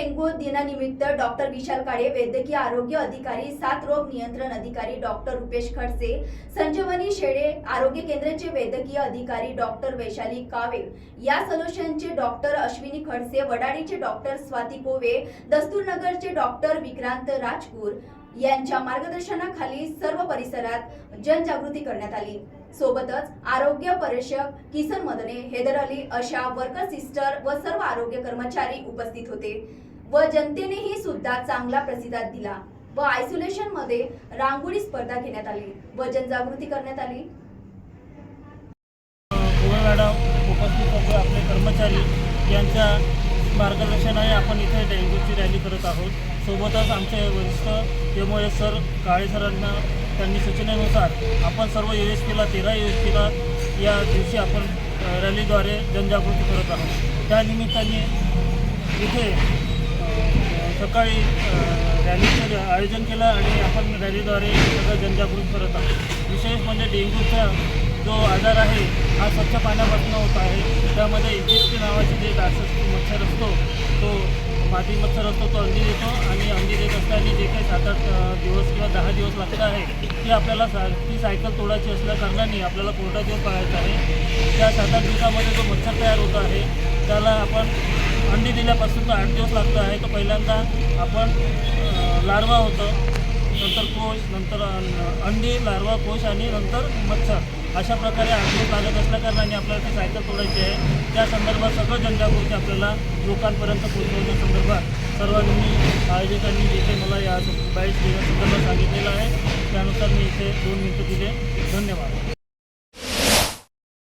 thing dengue दिनानिमित्त doctor Vishal Kale वैद्यकीय आरोग्य अधिकारी सात रोग नियंत्रण अधिकारी डॉक्टर रुपेश खडसे संजीवनी शेडे आरोग्य केंद्राचे वैद्यकीय अधिकारी डॉक्टर वैशाली कावे या सोल्युशनचे डॉक्टर अश्विनी खडसे वडाळीचे डॉक्टर स्वाती कोवे दस्तूरनगरचे डॉक्टर विक्रांत राजपूर यांच्या मार्गदर्शनाखाली सर्व परिसरात जनजागृती करण्यात आली. सोबतच आरोग्य परीक्षक किसन मदने हैदर अली अशा वर्कर सिस्टर व सर्व आरोग्य कर्मचारी उपस्थित होते. व जनतेनेही सुद्धा चांगला प्रतिसाद दिला. व आयसोलेशनमध्ये रांगोळी स्पर्धा घेण्यात आली व जनजागृती करण्यात आली. उपस्थित आपले कर्मचारी. यांच्या मार्गदर्शनाने आपण इथे डेंग्यूची रॅली करत आहोत. सोबतच आमचे वरिष्ठ M O S sir Kale सरांना त्यांनी सूचनेनुसार आपण सर्व यू एस पीला तेरा यू एस पीला या दिवशी आपण रॅलीद्वारे जनजागृती करत आहोत. त्यानिमित्ताने इथे सकाळी रॅलीचं आयोजन केलं आणि आपण रॅलीद्वारे सगळं जनजागृत करत आहोत. विशेष म्हणजे डेंग्यूचा जो आजार आहे हा स्वच्छ पाण्यापासून होत आहे. त्यामध्ये इजिप्त नावाचे जे डासस मच्छर असतो तो माती मच्छर असतो तो अंडी देतो आणि अंडी देत असताना जे काही सात आठ दिवस किंवा दहा दिवस लागत आहे ती आपल्याला सा ती सायकल तोडायची असल्या कारणाने आपल्याला कोरडा दिवस पाळायचा आहे त्या सात आठ दिवसामध्ये जो मच्छर तयार होत आहे त्याला आपण अंडी दिल्यापासून तो आठ दिवस लागतो आहे. तर पहिल्यांदा आपण लार्वा होतं नंतर कोश नंतर अंडी लार्वा कोश आणि नंतर मच्छर. अशा प्रकारे आठ दिवस लागत असल्याकारणाने आपल्याला ती सायकल तोडायची आहे. त्या संदर्भात सगळं जनजागृती आपल्याला लोकांपर्यंत पोहोचवण्या संदर्भात सर्वांनी आयोजकांनी इथे मला या बाईस देण्यासंदर्भात सांगितलेलं आहे त्यानुसार मी इथे दोन मिनटं दिले. धन्यवाद.